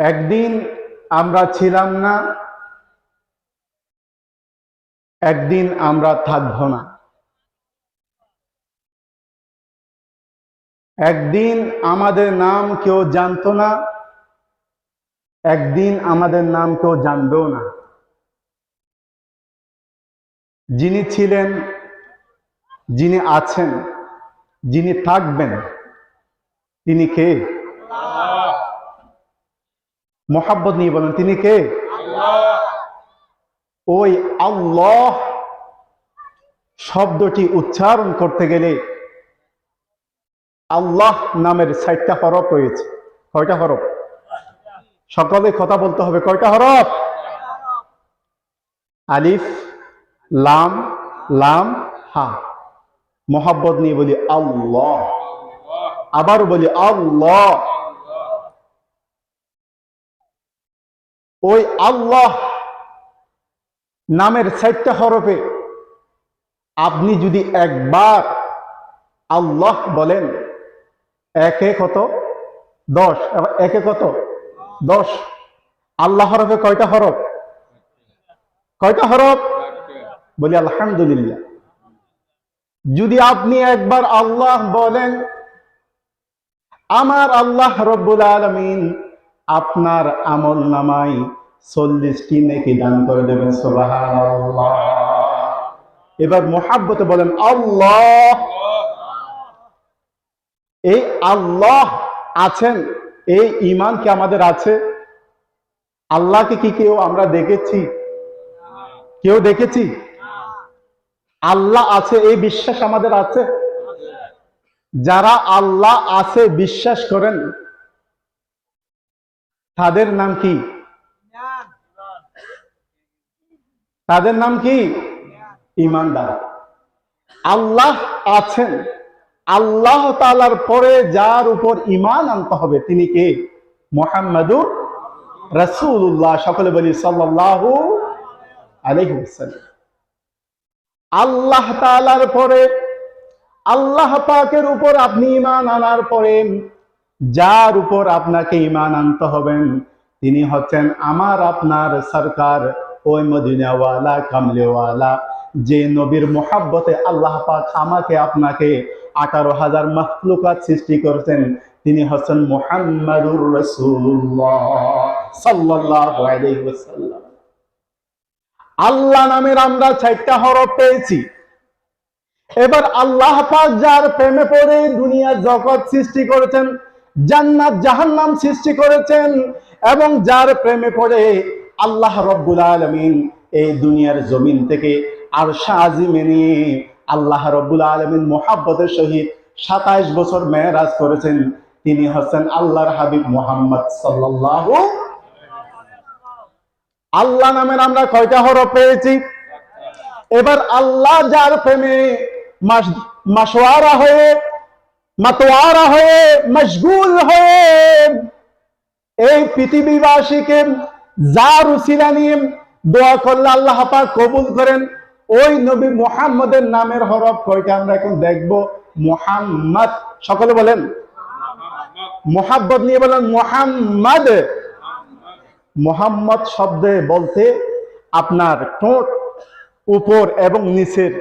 একদিন আমরা ছিলাম না, একদিন আমরা থাকব না। একদিন আমাদের নাম কেউ জানতো না, একদিন আমাদের নাম কেউ জানবেও না। যিনি ছিলেন, যিনি আছেন, যিনি থাকবেন, তিনি কে? মোহাব্বত নিয়ে বলেন তিনি কে? ওই আল্লাহ শব্দটি উচ্চারণ করতে গেলে আল্লাহ নামের ষাটটা হরফ রয়েছে। কয়টা হরফ? সকলে কথা বলতে হবে কয়টা হরফ? আলিফ লাম লাম হা। মোহাব্বত নিয়ে বলি আল্লাহ। আবার বলি আল্লাহ। ওই আল্লাহ নামের চারটা হরফে আপনি যদি একবার আল্লাহ বলেন, একে কত? দশ। একে কত? দশ। আল্লাহ হরফে কয়টা হরফ? কয়টা হরফ? বলি আলহামদুলিল্লাহ। যদি আপনি একবার আল্লাহ বলেন, আমার আল্লাহ রব্বুল আলমিন আপনার আমল নামাই চল্লিশটি নেকি দান করে দেবেন, সুবহানাল্লাহ। এবার মোহাব্বতে বলেন, আল্লাহ। এই আল্লাহ আছেন, এই ইমান কি আমাদের আছে? আল্লাহকে কি কেউ আমরা দেখেছি? কেউ দেখেছি? আল্লাহ আছে, এই বিশ্বাস আমাদের আছে? যারা আল্লাহ আছে, বিশ্বাস করেন। তাদের নাম কি? তাদের নাম কি? ইমানদার। আল্লাহ আছেন। আল্লাহ তালার পরে যার উপর ইমান আনতে হবে, তিনি কে? মোহাম্মদুর রসুল্লাহ সকলে বলি সাল্লাহ আলহিসাল্লাম আল্লাহ তালার পরে, আল্লাহ পাকের উপর আপনি ইমান আনার পরে যার উপর আপনাকে ইমান আনতে হবেন তিনি হচ্ছেন আমার আপনার সরকার, ওই মদিনাওয়ালা, কামলেওয়ালা, যে নবীর মোহাব্বতে আল্লাহ পাক আমাকে, আপনাকে আঠারো হাজার মখলুকাত সৃষ্টি করেছেন। তিনি হচ্ছেন মোহাম্মদুর আল্লাহ নামের আমরা চারটা হরফ পেয়েছি। এবার আল্লাহ পাক যার প্রেমে পড়ে দুনিয়া জগৎ সৃষ্টি করেছেন জান্নাত জাহান্নাম সৃষ্টি করেছেন এবং যার প্রেমে পড়ে আল্লাহ রব্বুল আলমিন এই দুনিয়ার জমিন থেকে আর শাহজিমে নিয়ে আল্লাহ রব্বুল আলমিন মোহাব্বতের সহিত সাতাইশ বছর মেয়েরাজ করেছেন। তিনি হচ্ছেন আল্লাহর হাবিব মোহাম্মদ সাল্লাহ আল্লাহ নামের আমরা কয়টা হরফ পেয়েছি? এবার আল্লাহ যার প্রেমে মাসোয়ারা হয়ে মাতোয়ারা হয়ে মশগুল হয়ে এই পৃথিবীবাসীকে যার উসিলা নিয়ে দোয়া করলে আল্লাহ পাক কবুল করেন। ওই নবী মোহাম্মদের নামের হরফ কয়টা আমরা এখন দেখব? মোহাম্মদ। সকলে বলেন। মোহাব্বত নিয়ে বলেন, মোহাম্মদ। মোহাম্মদ শব্দে বলতে আপনার ঠোঁট উপর এবং নিচের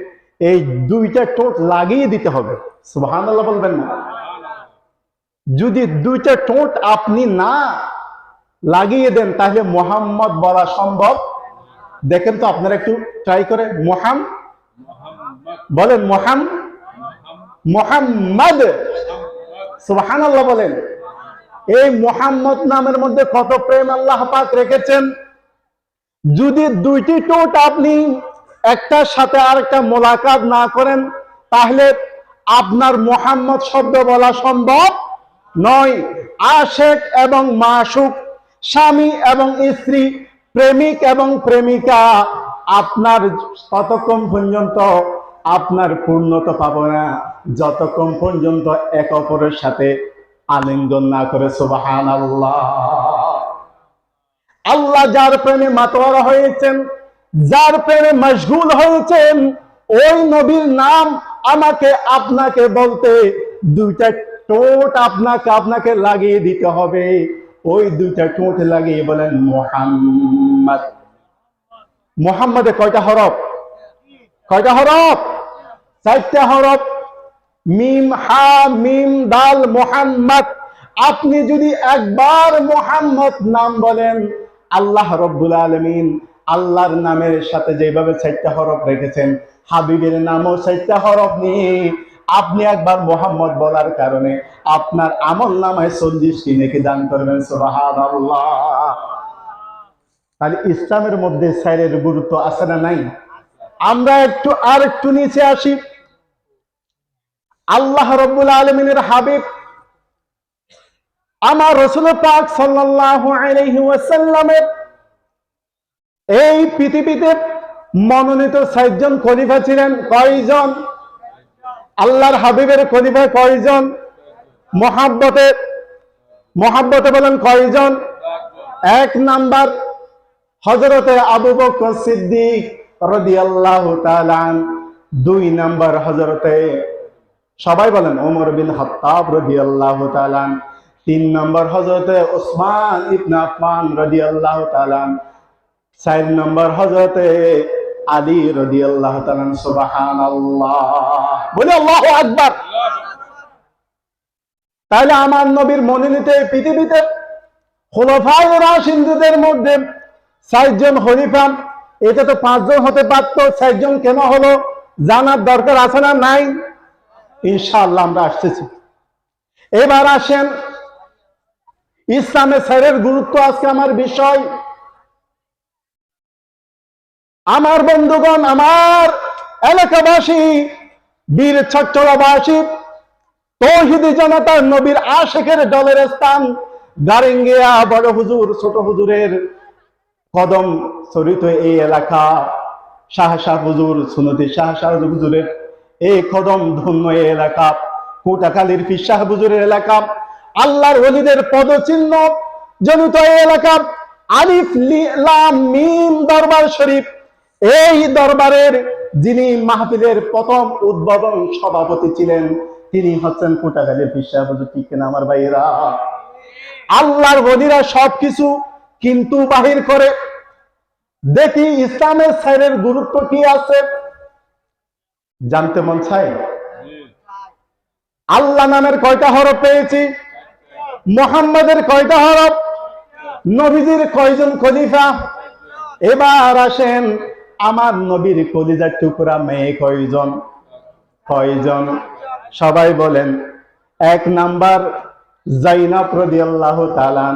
এই দুইটা ঠোঁট লাগিয়ে দিতে হবে। সুবাহান বলবেন না। যদি দুইটা ঠোঁট আপনি না লাগিয়ে দেন, তাহলে মোহাম্মদ বলা সম্ভব। দেখেন তো আপনারা একটু ট্রাই করে। মোহাম বলেন মোহাম মোহাম্মদ। সুবাহান বলেন। এই মোহাম্মদ নামের মধ্যে কত প্রেম আল্লাহ পাক রেখেছেন? যদি দুইটি টোট আপনি একটার সাথে আরেকটা মোলাকাত না করেন, তাহলে আপনার মোহাম্মদ শব্দ বলা সম্ভব নয়। আশেক এবং মাসুক, স্বামী এবং স্ত্রী, প্রেমিক এবং প্রেমিকা, আপনার ততক্ষণ পর্যন্ত আপনার পূর্ণতা পাবো না। যতক্ষণ পর্যন্ত এক অপরের সাথে আলিঙ্গন না করে সুবাহান আল্লাহ আল্লাহ যার প্রেমে মাতোয়ারা হয়েছেন, যার প্রেমে মশগুল হয়েছেন, ওই নবীর নাম আমাকে আপনাকে বলতে দুইটা টোট আপনাকে আপনাকে লাগিয়ে দিতে হবে। ওই দুইটা ঠোঁটে লাগিয়ে বলেন মোহাম্মদ। মোহাম্মদে কয়টা হরফ? কয়টা হরফ? চারটা হরফ। মিম, হা, মিম, দাল, মোহাম্মদ। আপনি যদি একবার মোহাম্মদ নাম বলেন, আল্লাহ রব্বুল আলমিন আল্লাহর নামের সাথে যেভাবে চারটা হরফ রেখেছেন, হাবিবের নামও চারটা হরফ নিয়ে। আপনি একবার মোহাম্মদ বলার কারণে আপনার আমল নামায় চল্লিশটি নেকি দান করবেন সোহাদ তাহলে ইসলামের মধ্যে স্যারের গুরুত্ব আছে না নাই? আমরা একটু আর একটু নিচে আসি। আল্লাহ রব্বুল আলমিনের হাবিব, আমার রসুল পাক সাল্লাল্লাহু আলাইহি ওয়াসাল্লামের এই পৃথিবীতে মনোনীত চারজন খলিফা ছিলেন কয়জন আল্লাহর হাবিবের খলিফা কয়জন মহাব্বতে মহাব্বতে বলেন কয়জন এক নাম্বার হজরতে আবু বকর সিদ্দিক তাআলা আন। দুই নাম্বার হজরতে সবাই বলেন ওমর বিন খাত্তাব রাদিয়াল্লাহু তাআলা আন। তিন নম্বর হজরতে ওসমান ইবনে আফফান রাদিয়াল্লাহু তাআলা আন। চার নম্বর হজরতে আলী রাদিয়াল্লাহু তাআলা আন। সুবহানাল্লাহ। বলে, আল্লাহু আকবার। তাহলে আমার নবীর মনোনীত এই পৃথিবীতে খোলাফায়ে রাশিদদের মধ্যে চারজন খলিফা, এটা তো পাঁচজন হতে পারত, চারজন কেন হলো জানার দরকার আছে না নাই? ইনশাআল্লাহ আমরা আসতেছি। এবার আসেন ইসলামে স্যারের গুরুত্ব আজকে আমার বিষয়। আমার বন্ধুগণ, আমার এলাকাবাসী, বীর ছট্টলাবাসী তৌহিদি জনতার নবীর আশেখের দলের স্থান গারেঙ্গিয়া বড় হুজুর, ছোট হুজুরের কদম চরিত এই এলাকা। শাহ শাহ হুজুর, সুনতি শাহ শাহ হুজুরের এই কদম ধন্য এই এলাকা। কোটাকালীর পিসাহ হুজুরের এলাকা। আল্লাহর ওলিদের পদচিহ্ন জনিত এই এলাকা। আলিফ লাম মিম দরবার শরীফ এই দরবারের যিনি মাহফিলের প্রথম উদ্বোধন সভাপতি ছিলেন, তিনি হচ্ছেন পিসাহ হুজুর, ঠিক কিনা আমার ভাইয়েরা? আল্লাহর বলিরা সবকিছু কিন্তু বাহির করে। দেখি ইসলামের সাইরের গুরুত্ব কি আছে? জানতে মন চায়? আল্লাহ নামের কয়টা হরফ পেয়েছি? মোহাম্মদের কয়টা হরফ? নবীজির কয়জন খলিফা? এবার আসেন আমার নবীর কলিজার টুকরা মেয়ে কয়জন? কয়জন? সবাই বলেন, এক নাম্বার জাইনাব রদি আল্লাহ তালান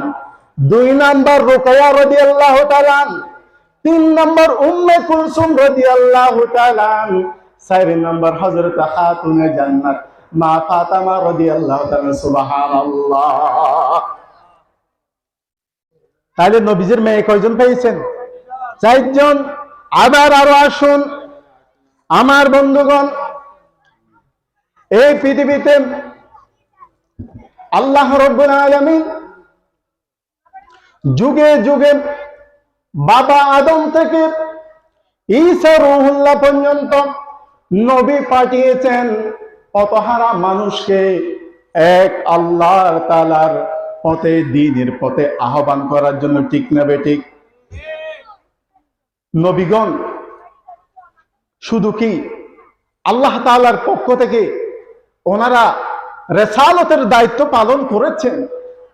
দুই নাম্বার রুকায়া আল্লাহ তালান তিন নাম্বার উম্মে কুলসুম রদি আল্লাহ তালান চার নাম্বার হযরত খাতুনে জান্নাত, মা ফাতেমা রাদিয়াল্লাহু তাআলা, সুবহানাল্লাহ। তাহলে নবীজির মেয়ে কয়জন পেয়েছেন? চারজন। আবার আরও আসুন। আমার বন্ধুগণ, এই পৃথিবীতে আল্লাহ রব্বুল আলামিন যুগে যুগে বাবা আদম থেকে ঈসা রুহুল্লাহ পর্যন্ত নবী পাঠিয়েছেন। অতহারা মানুষকে এক আল্লাহর তালার পথে, দিনের পথে আহ্বান করার জন্য ঠিক নেবে ঠিক? নবীগণ, শুধু কি আল্লাহ তালার পক্ষ থেকে ওনারা রেসালতের দায়িত্ব পালন করেছেন?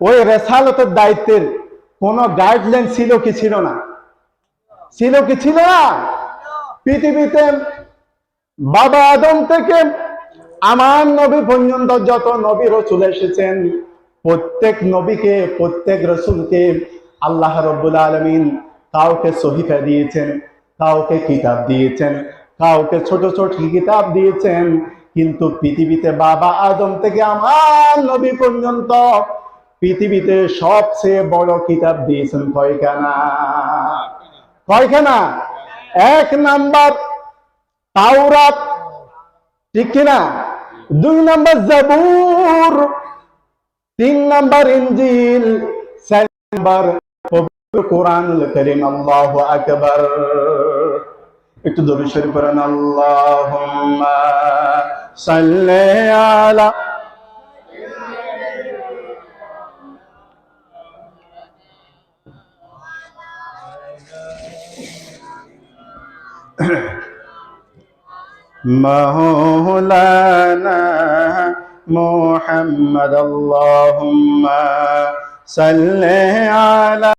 ওই রেসালতের দায়িত্বের কোনো গাইডলাইন ছিল কি ছিল না? ছিল কি ছিল না? পৃথিবীতে বাবা আদম থেকে আমার নবী পর্যন্ত যত নবী রসুল এসেছেন, প্রত্যেক নবীকে, প্রত্যেক রসুলকে আল্লাহ রব্বুল আলমিন কাউকে সহিফা দিয়েছেন, কাউকে কিতাব দিয়েছেন, কাউকে ছোট ছোট কিতাব দিয়েছেন, কিন্তু পৃথিবীতে বাবা আদম থেকে আমার নবী পর্যন্ত পৃথিবীতে সবচেয়ে বড় কিতাব দিয়েছেন কয়খানা? কয়খানা? এক নাম্বার তাওরাত, ঠিক কিনা? দুই নাম্বার জাবুর, তিন নাম্বার ইঞ্জিল, চার নাম্বার القرآن الكريم الله أكبر. اكتب الشريف اللهم صل على ما هو مولانا محمد. اللهم صل على